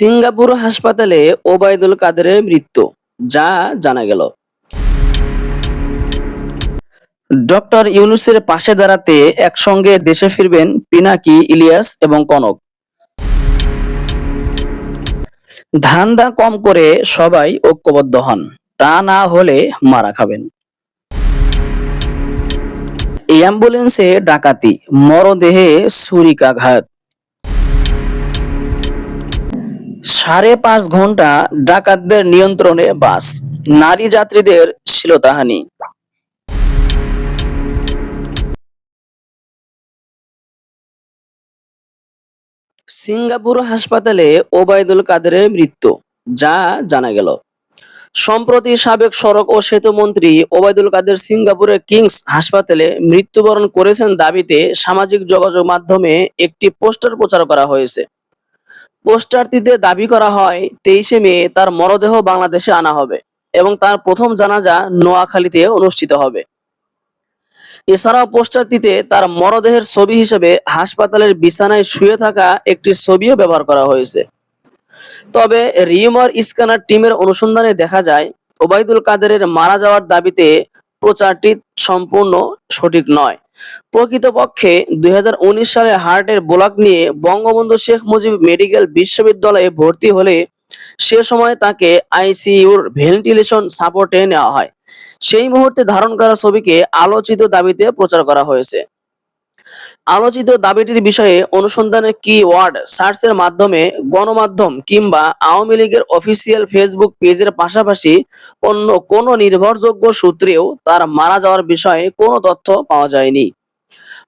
Singapore হাসপাতালে ওবায়দুল কাদেরের মৃত্যু, যা জানা গেল। ডক্টর ইউনুসের পাশে দাঁড়াতে একসঙ্গে দেশে ফিরবেন পিনাকি, ইলিয়াস এবং কনক। ধান্দা কম করে সবাই ঐক্যবদ্ধ হন, তা না হলে মারা খাবেন। অ্যাম্বুলেন্সে ডাকাতি, মরদেহে ছুরিকাঘাত। সাড়ে পাঁচ ঘণ্টা ডাকাতদের নিয়ন্ত্রণে বাস, নারী যাত্রীদের শ্লীলতাহানি সিঙ্গাপুর হাসপাতালে ওবায়দুল কাদেরের মৃত্যু, যা জানা গেল। সম্প্রতি সাবেক সড়ক ও সেতু মন্ত্রী ওবায়দুল কাদের সিঙ্গাপুরের কিংস হাসপাতালে মৃত্যুবরণ করেছেন দাবিতে সামাজিক যোগাযোগ মাধ্যমে একটি পোস্টার প্রচার করা হয়েছে। পোস্টারটিতে দাবি করা হয়, তেইশে মে তার মরদেহ বাংলাদেশে আনা হবে এবং তার প্রথম জানাজা নোয়াখালীতে অনুষ্ঠিত হবে। এছাড়াও পোস্টারটিতে তার মরদেহের ছবি হিসেবে হাসপাতালের বিছানায় শুয়ে থাকা একটি ছবিও ব্যবহার করা হয়েছে। তবে রিউমার স্ক্যানার টিমের অনুসন্ধানে দেখা যায়, ওবায়দুল কাদেরের মারা যাওয়ার দাবিতে প্রচারটি সম্পূর্ণ সঠিক নয়। প্রকৃতপক্ষে দুই হাজার উনিশ সালে হার্টের ব্লক নিয়ে বঙ্গবন্ধু শেখ মুজিব মেডিকেল বিশ্ববিদ্যালয়ে ভর্তি হলে সে সময় তাকে আইসিইউর ভেন্টিলেশন সাপোর্টে নেওয়া হয়। সেই মুহূর্তে ধারণ করা ছবিকে আলোচিত দাবিতে প্রচার করা হয়েছে। আলোচিত দাবিটির বিষয়ে অনুসন্ধানের কি ওয়ার্ড সার্চের মাধ্যমে গণমাধ্যম কিংবা আওয়ামী লীগের অফিসিয়াল ফেসবুক পেজের পাশাপাশি অন্য কোনো নির্ভরযোগ্য সূত্রেও তার মারা যাওয়ার বিষয়ে কোনো তথ্য পাওয়া যায়নি।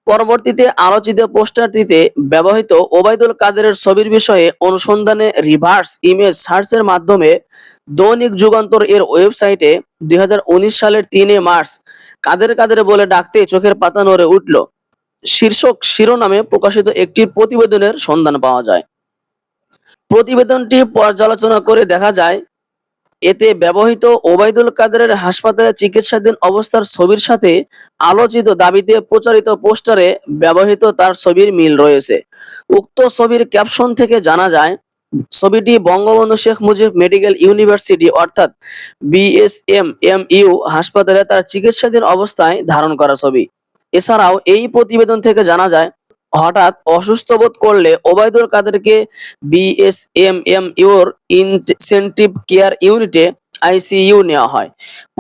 পরবর্তীতে আলোচিত পোস্টারটিতে ব্যবহৃত ওবায়দুল কাদেরের ছবির বিষয়ে অনুসন্ধানে রিভার্স ইমেজ সার্চের মাধ্যমে দৈনিক যুগান্তর এর ওয়েবসাইটে দুই হাজার উনিশ সালের তিনে মার্চ কাদের কাদের বলে ডাকতে চোখের পাতা নড়ে উঠল। শীর্ষক শিরোনামে প্রকাশিত একটি প্রতিবেদনের সন্ধান পাওয়া যায়। প্রতিবেদনটি পর্যালোচনা করে দেখা যায়, এতে ব্যবহৃত ওবায়দুল কাদেরের হাসপাতালে চিকিৎসাধীন অবস্থার ছবির সাথে আলোচিত দাবিতে প্রচারিত পোস্টারে ব্যবহৃত তার ছবির মিল রয়েছে। উক্ত ছবির ক্যাপশন থেকে জানা যায়, ছবিটি বঙ্গবন্ধু শেখ মুজিব মেডিকেল ইউনিভার্সিটি অর্থাৎ বিএসএম এম ইউ হাসপাতালে তার চিকিৎসাধীন অবস্থায় ধারণ করা ছবি। এছাড়াও এই প্রতিবেদন থেকে জানা যায়, হঠাৎ অসুস্থ বোধ করলে ওবায়দুল কাদেরকে বিএসএমএম ইউর ইনসেন্টিভ কেয়ার ইউনিটে আইসিইউ নেওয়া হয়।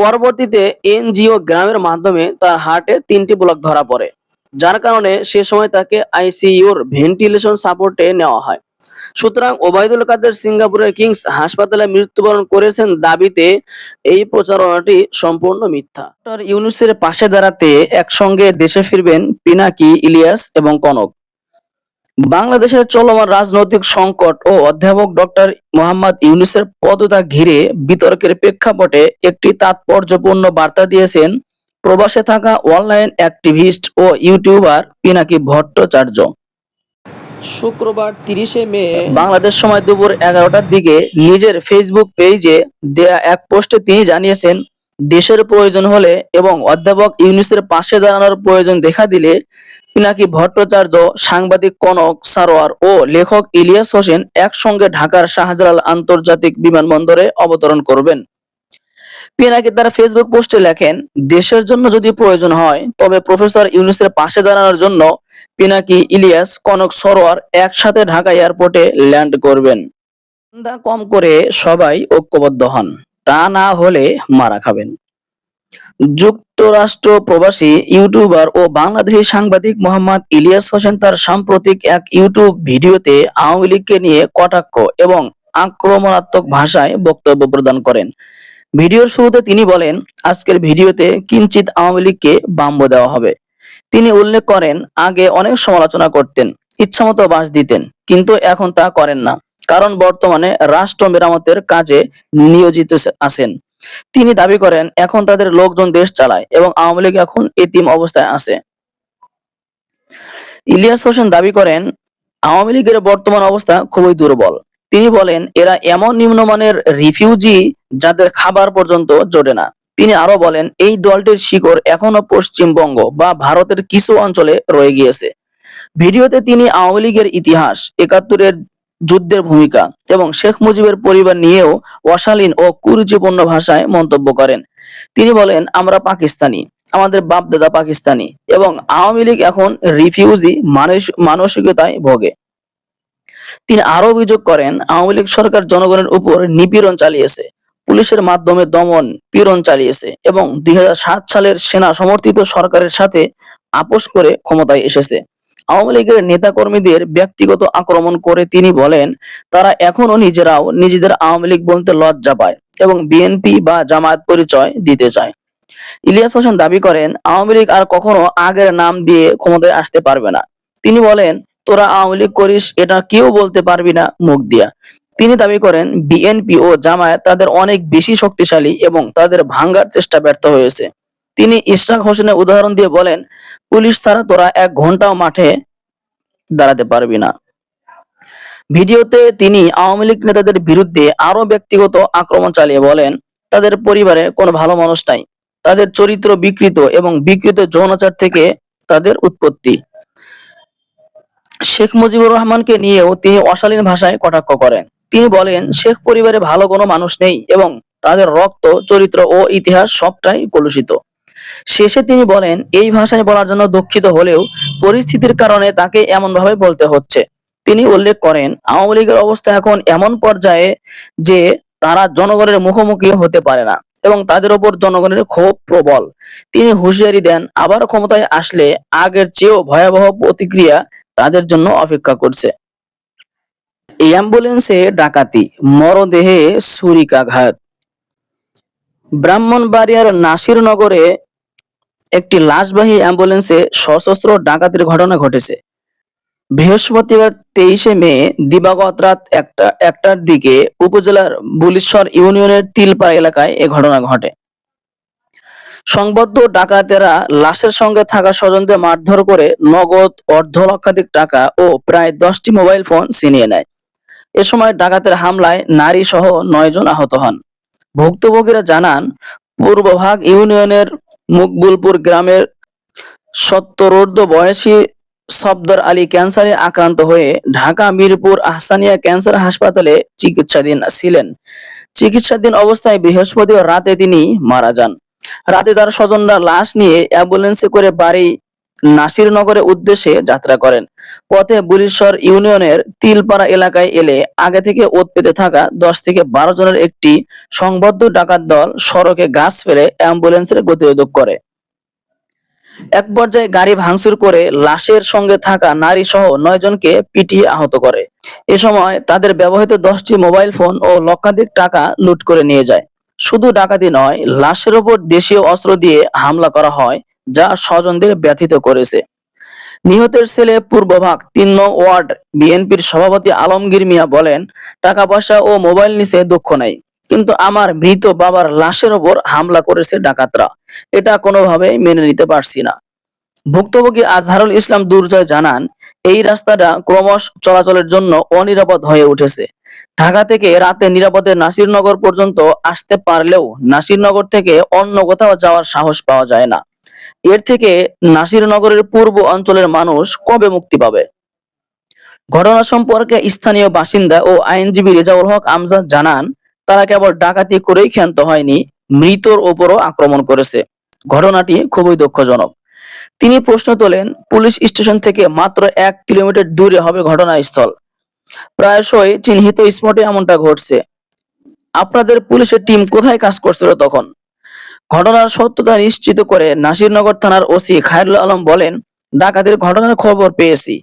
পরবর্তীতে এনজিও গ্রামের মাধ্যমে তার হার্টে তিনটি ব্লক ধরা পড়ে, যার কারণে সে সময় তাকে আইসিইউর ভেন্টিলেশন সাপোর্টে নেওয়া হয়। সুতরাং ওবায়দুল কাদের সিঙ্গাপুরের কিংস হাসপাতালে মৃত্যুবরণ করেছেন দাবিতে এই প্রচারণাটি সম্পূর্ণ মিথ্যা। ডক্টর ইউনুসের পাশে দাঁড়াতে একসঙ্গে দেশে ফিরবেন পিনাকি, ইলিয়াস এবং কনক। বাংলাদেশের চলমান রাজনৈতিক সংকট ও অধ্যাপক ডক্টর মোহাম্মদ ইউনুসের পদতা ঘিরে বিতর্কের প্রেক্ষাপটে একটি তাৎপর্যপূর্ণ বার্তা দিয়েছেন প্রবাসে থাকা অনলাইন অ্যাক্টিভিস্ট ও ইউটিউবার পিনাকি ভট্টাচার্য। শুক্রবার তিরিশে মে বাংলাদেশ সময় দুপুর এগারোটার দিকে নিজের ফেসবুক পেজে দেয়া এক পোস্টে তিনি জানিয়েছেন, দেশের প্রয়োজন হলে এবং অধ্যাপক ইউনুসের পাশে দাঁড়ানোর প্রয়োজন দেখা দিলে পিনাকি ভট্টাচার্য, সাংবাদিক কনক সারোয়ার ও লেখক ইলিয়াস হোসেন একসঙ্গে ঢাকার শাহজালাল আন্তর্জাতিক বিমানবন্দরে অবতরণ করবেন। পিনাকি তার ফেসবুক পোস্টে লেখেন, দেশের জন্য যদি প্রয়োজন হয়, তবে প্রফেসর ইউনুসের পাশে দাঁড়ানোর জন্য পিনাকি ইলিয়াস কনক সরোয়ার একসাথে ঢাকা এয়ারপোর্টে ল্যান্ড করবেন। কম করে সবাই ঐক্যবদ্ধ হন, তা না হলে মারা খাবেন। যুক্তরাষ্ট্র প্রবাসী, ইউটিউবার ও বাংলাদেশি সাংবাদিক মোহাম্মদ ইলিয়াস হোসেন তার সাম্প্রতিক এক ইউটিউব ভিডিওতে আওয়ামী লীগকে নিয়ে কটাক্ষ এবং আক্রমণাত্মক ভাষায় বক্তব্য প্রদান করেন। ভিডিওর শুরুতে তিনি বলেন, আজকের ভিডিওতে কিঞ্চিত আওয়ামী লীগকে বাম্ব দেওয়া হবে। তিনি উল্লেখ করেন, আগে অনেক সমালোচনা করতেন, ইচ্ছামতো বাস দিতেন, কিন্তু এখন তা করেন না, কারণ বর্তমানে রাষ্ট্র মেরামতের কাজে নিয়োজিত আছেন। তিনি দাবি করেন, এখন তাদের লোকজন দেশ চালায় এবং আওয়ামী লীগ এখন এতিম অবস্থায় আছে। ইলিয়াস হোসেন দাবি করেন, আওয়ামী লীগের বর্তমান অবস্থা খুবই দুর্বল। তিনি বলেন, এরা এমন নিম্নমানের রিফিউজি যাদের খাবার পর্যন্ত জোটে না। তিনি আরও বলেন, এই দলটির শিকড় এখনও পশ্চিমবঙ্গ বা ভারতের কিছু অঞ্চলে রয়ে গিয়েছে। ভিডিওতে তিনি আওয়ামী লীগের ইতিহাস, একাত্তরের যুদ্ধের ভূমিকা এবং শেখ মুজিবের পরিবার নিয়েও অশালীন ও কুরুচিপূর্ণ ভাষায় মন্তব্য করেন। তিনি বলেন, আমরা পাকিস্তানি, আমাদের বাপদাদা পাকিস্তানি এবং আওয়ামী লীগ এখন রিফিউজি মানস মানসিকতায় ভোগে। তিনি আরও অভিযোগ করেন, আওয়ামী লীগ সরকার জনগণের উপর নিপীড়ন চালিয়েছে। পুলিশের মাধ্যমে দমন পীড়ন চালিয়েছে এবং দুই হাজার সাত সালের সেনা সমর্থিত সরকারের সাথে আপোষ করে ক্ষমতায় এসেছে। আওয়ামী লীগের নেতাকর্মীদের ব্যক্তিগত আক্রমণ করে তিনি বলেন, তারা এখনও নিজেরাও নিজেদের আওয়ামী লীগ বলতে লজ্জা পায় এবং বিএনপি বা জামায়াত পরিচয় দিতে চায়। ইলিয়াস হোসেন দাবি করেন, আওয়ামী লীগ আর কখনো আগের নাম দিয়ে ক্ষমতায় আসতে পারবে না। তিনি বলেন, তোরা আওয়ামী লীগ করিস, এটা কেউ বলতে পারবি না মুখ দিয়া। তিনি দাবি করেন, বিএনপি ও জামায়াত তাদের অনেক বেশি শক্তিশালী এবং তাদের ভাঙ্গার চেষ্টা ব্যর্থ হয়েছে। তিনি ইশরাক হোসেনের উদাহরণ দিয়ে বলেন, পুলিশ ছাড়া তোরা এক ঘন্টাও মাঠে দাঁড়াতে পারবি না। ভিডিওতে তিনি আওয়ামী লীগ নেতাদের বিরুদ্ধে আরও ব্যক্তিগত আক্রমণ চালিয়ে বলেন, তাদের পরিবারে কোনো ভালো মানুষ নাই। তাদের চরিত্র বিকৃত এবং বিকৃত যৌনাচার থেকে তাদের উৎপত্তি। শেখ মুজিবুর রহমানকে নিয়েও তিনি অশালীন ভাষায় কটাক্ষ করেন। তিনি বলেন, শেখ পরিবারে ভালো কোনো মানুষ নেই এবং তাদের রক্ত, চরিত্র ও ইতিহাস সবটাই কলুষিত। শেষে তিনি বলেন, এই ভাষায় বলার জন্য দুঃখিত হলেও পরিস্থিতির কারণে তাকে এমন ভাবে বলতে হচ্ছে। তিনি উল্লেখ করেন, আওয়ামী লীগের অবস্থা এখন এমন পর্যায়ে যে তারা জনগণের মুখোমুখি হতে পারে না এবং তাদের ওপর জনগণের ক্ষোভ প্রবল। তিনি হুঁশিয়ারি দেন, আবার ক্ষমতায় আসলে আগের চেয়েও ভয়াবহ প্রতিক্রিয়া তাদের জন্য অপেক্ষা করছে। অ্যাম্বুলেন্সে ডাকাতি, মরদেহে ছুরিকাঘাত। ব্রাহ্মণবাড়িয়ার নাসিরনগরে একটি লাশবাহী অ্যাম্বুলেন্সে সশস্ত্র ডাকাতির ঘটনা ঘটেছে। বৃহস্পতিবার তেইশে মে, দিবাগত রাত একটা, একটার দিকে উপজেলার বুলিশ্বর ইউনিয়নের তিলপাড়া এলাকায় এ ঘটনা ঘটে। সংবদ্ধ ডাকাতেরা লাশের সঙ্গে থাকা স্বজনদের মারধর করে নগদ অর্ধ লক্ষাধিক টাকা ও প্রায় দশটি মোবাইল ফোন ছিনিয়ে নেয়। এ সময় ডাকাতের হামলায় নারী সহ নয় জন আহত হন। ভুক্তভোগীরা জানান, পূর্বভাগ ইউনিয়নের মুকবুলপুর গ্রামের সত্তরোর্ধ বয়সী সফদর আলী ক্যান্সারে আক্রান্ত হয়ে ঢাকা মিরপুর আহসানিয়া ক্যান্সার হাসপাতালে চিকিৎসাধীন ছিলেন। চিকিৎসাধীন অবস্থায় বৃহস্পতিবার রাতে তিনি মারা যান। রাতে তার স্বজনরা লাশ নিয়ে অ্যাম্বুলেন্সে করে বাড়ি নাসিরনগরের উদ্দেশ্যে যাত্রা করেন। পথে বুলিশ্বর ইউনিয়নের তিলপাড়া এলাকায় এলে আগে থেকে ওত পেতে থাকা দশ থেকে বারো জনের একটি সংবদ্ধ ডাকাত দল সড়কে গাছ ফেলে অ্যাম্বুলেন্সের গতিরোধক করে। এক পর্যায়ে গাড়ি ভাঙচুর করে লাশের সঙ্গে থাকা নারী সহ নয় জনকে পিটিয়ে আহত করে। এ সময় তাদের ব্যবহৃত দশটি মোবাইল ফোন ও লক্ষাধিক টাকা লুট করে নিয়ে যায়। শুধু ডাকাতি নয়, লাশের ওপর দেশীয় অস্ত্র দিয়ে হামলা করা হয় যা স্বজনদের ব্যথিত করেছে। নিহতের ছেলে পূর্বভাগ তিন নং ওয়ার্ড বিএনপির সভাপতি আলমগীর মিয়া বলেন টাকা পয়সা ও মোবাইল নিচে দুঃখ নাই, কিন্তু আমার মৃত বাবার লাশের ওপর হামলা করেছে ডাকাতরা। এটা কোনোভাবেই মেনে নিতে পারছি না। ভুক্তভোগী আজহারুল ইসলাম দুর্জয় জানান, এই রাস্তাটা ক্রমশ চলাচলের জন্য অনিরাপদ হয়ে উঠেছে। ঢাকা থেকে রাতে নিরাপদে নাসিরনগর পর্যন্ত আসতে পারলেও নাসিরনগর থেকে অন্য কোথাও যাওয়ার সাহস পাওয়া যায় না। এর থেকে নাসিরনগরের পূর্ব অঞ্চলের মানুষ কবে মুক্তি পাবে? ঘটনা সম্পর্কে স্থানীয় বাসিন্দা ও আইনজীবী রেজাউল হক আমজাদ জানান, তারা কেবল ডাকাতি করেই ক্ষান্ত হয়নি, মৃতর ওপরও আক্রমণ করেছে। ঘটনাটি খুবই দুঃখজনক। তিনি প্রশ্ন তোলেন, পুলিশ স্টেশন থেকে মাত্র এক কিলোমিটার দূরে হবে ঘটনাস্থল। প্রায়শই চিহ্নিত স্পটে এমনটা ঘটছে। আপনাদের পুলিশের টিম কোথায় কাজ করছিল তখন? ঘটনার সত্যতা নিশ্চিত করে নাসিরনগর থানার ওসি খায়রুল আলম বলেন, ডাকাতির ঘটনার খবর পেয়েছি।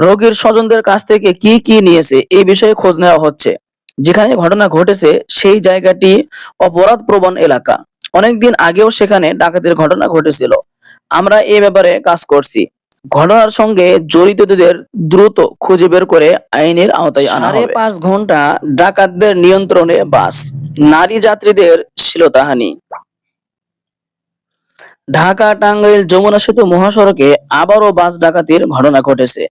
রোগীর স্বজনদের কাছ থেকে কি কি নিয়েছে এই বিষয়ে খোঁজ নেওয়া হচ্ছে। যেখানে ঘটনা ঘটেছে সেই জায়গাটি অপরাধ প্রবণ এলাকা। অনেকদিন আগেও সেখানে ডাকাতির ঘটনা ঘটেছিল। আমরা এ ব্যাপারে কাজ করছি। ঘটনার সঙ্গে জড়িতদের দ্রুত খুঁজে বের করে আইনের আওতায় আনা হবে। পাঁচ ঘণ্টা ডাকাতদের নিয়ন্ত্রণে বাস। নারী যাত্রীদের শ্লীলতাহানি ঢাকা টাঙ্গাইল যমুনা সেতু মহাসড়কে আবারও বাস ডাকাতির ঘটনা ঘটেছে।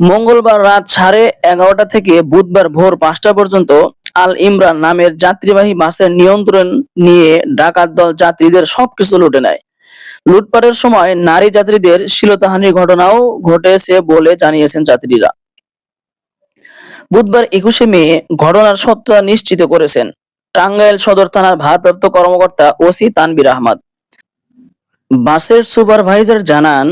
মঙ্গলবার রাত সাড়ে এগারোটা থেকে বুধবার ভোর পাঁচটা পর্যন্ত আল ইমরান নামের যাত্রীবাহী বাসের নিয়ন্ত্রণ নিয়ে ডাকাত দল যাত্রীদের সবকিছু লুটে নেয়। লুটপাটের সময় নারী যাত্রীদের শ্লীলতাহানির ঘটনাও ঘটেছে বলে জানিয়েছেন যাত্রীরা। বুধবার একুশে মে ঘটনার সত্যতা নিশ্চিত করেছেন। টাঙ্গাইল সদর থানার ভারপ্রাপ্ত কর্মকর্তা ওসি তানবির আহমদ। বাসের সুপারভাইজার জানান,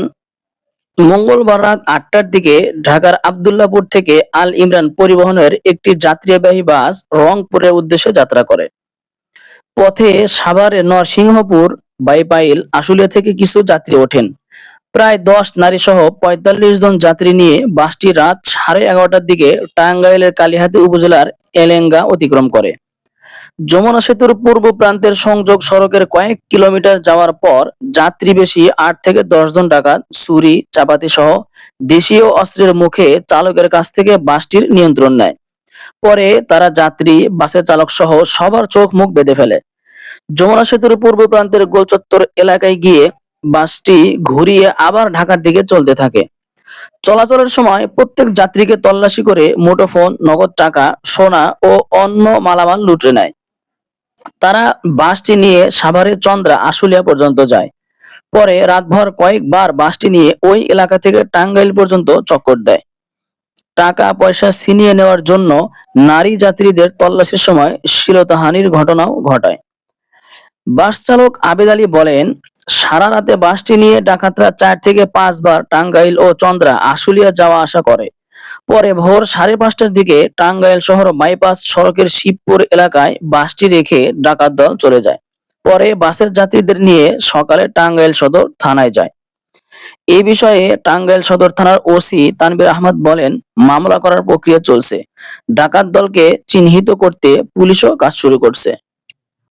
মঙ্গলবার রাত আটটার দিকে ঢাকার আবদুল্লাপুর থেকে আল ইমরান পরিবহনের একটি যাত্রীবাহী বাস রংপুরের উদ্দেশ্যে যাত্রা করে। পথে সাভারে নরসিংহপুর, বাইপাইল, আশুলিয়া থেকে কিছু যাত্রী ওঠেন। প্রায় দশ নারী সহ পঁয়তাল্লিশ জন যাত্রী নিয়ে বাসটি রাত সাড়ে এগারোটার দিকে টাঙ্গাইলের কালিহাতী উপজেলার এলেঙ্গা অতিক্রম করে। যমুনা সেতুর পূর্ব প্রান্তের সংযোগ সড়কের কয়েক কিলোমিটার যাওয়ার পর যাত্রী বেশি আট থেকে জন ডাকাত, ছুরি, চাপাতি সহ দেশীয় অস্ত্রের মুখে চালকের কাছ থেকে বাসটির নিয়ন্ত্রণ নেয়। পরে তারা যাত্রী, বাসের চালক সহ সবার চোখ মুখ বেঁধে ফেলে। যমুনা সেতুর পূর্ব প্রান্তের গোলচত্বর এলাকায় গিয়ে বাসটি ঘুরিয়ে আবার ঢাকার দিকে চলতে থাকে। চলাচলের সময় প্রত্যেক যাত্রীকে তল্লাশি করে মুঠোফোন, নগদ টাকা, সোনা ও অন্য মালামাল লুটে নেয়। তারা বাসটি নিয়ে সাভারের চন্দ্রা, আশুলিয়া পর্যন্ত যায়। পরে রাতভর কয়েকবার বাসটি নিয়ে ওই এলাকা থেকে টাঙ্গাইল পর্যন্ত চক্কর দেয়। টাকা পয়সা ছিনিয়ে নেওয়ার জন্য নারী যাত্রীদের তল্লাশির সময় শ্লীলতাহানির ঘটনাও ঘটায়। বাস চালক আবেদ আলী বলেন, সারা রাতে বাসটি নিয়ে ডাকাতরা চার থেকে পাঁচবার টাঙ্গাইল ও চন্দ্রা, আশুলিয়া যাওয়া আসা করে। পরে ভোর সাড়ে পাঁচটার দিকে টাঙ্গাইল শহর বাইপাস সড়কের শিবপুর এলাকায় বাসটি রেখে ডাকাত দল চলে যায়। পরে বাসের যাত্রীদের নিয়ে সকালে টাঙ্গাইল সদর থানায় যায়। এ বিষয়ে টাঙ্গাইল সদর থানার ওসি তানবির আহমদ বলেন, মামলা করার প্রক্রিয়া চলছে। ডাকাত দলকে চিহ্নিত করতে পুলিশও কাজ শুরু করছে।